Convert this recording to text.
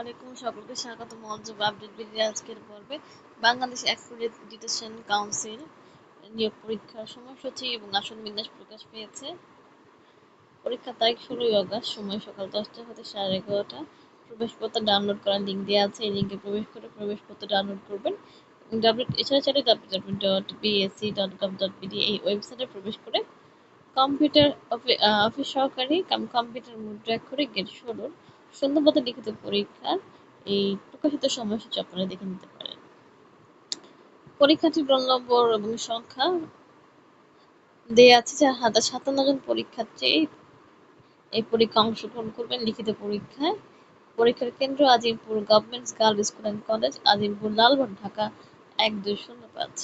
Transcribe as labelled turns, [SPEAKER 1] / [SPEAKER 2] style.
[SPEAKER 1] আলাইকুম সকলকে স্বাগত আপডেট আজকের পর্বে। বাংলাদেশ অ্যাক্রেডিটেশন কাউন্সিল নিয়োগ পরীক্ষার সময়সূচি এবং আসন বিন্যাস প্রকাশ পেয়েছে। পরীক্ষার তারিখ ষোলোই সময় সকাল দশটা হতে সাড়ে এগারোটা। প্রবেশপত্র ডাউনলোড করার লিঙ্ক দেওয়া আছে, এই লিঙ্কে প্রবেশ করে প্রবেশপত্র ডাউনলোড করবেন। এছাড়া ডট এই ওয়েবসাইটে প্রবেশ করে কম্পিউটার অফিস সহকারী কম্পিউটার মুদ্রা করে গেট ষোলোর সুন্দরবত লিখিত পরীক্ষার এই প্রকাশিত সময়সূচি আপনারা দেখে নিতে পারেন। পরীক্ষার্থীর রোল নম্বর এবং সংখ্যা দেয়া আছে চার হাজার সাতান্ন জন পরীক্ষার্থী এই পরীক্ষা অংশগ্রহণ করবেন লিখিত পরীক্ষায়। পরীক্ষার কেন্দ্র Azimpur government girls school and college Azimpur Lalbagh, Dhaka এক দুই শূন্য পাঁচ।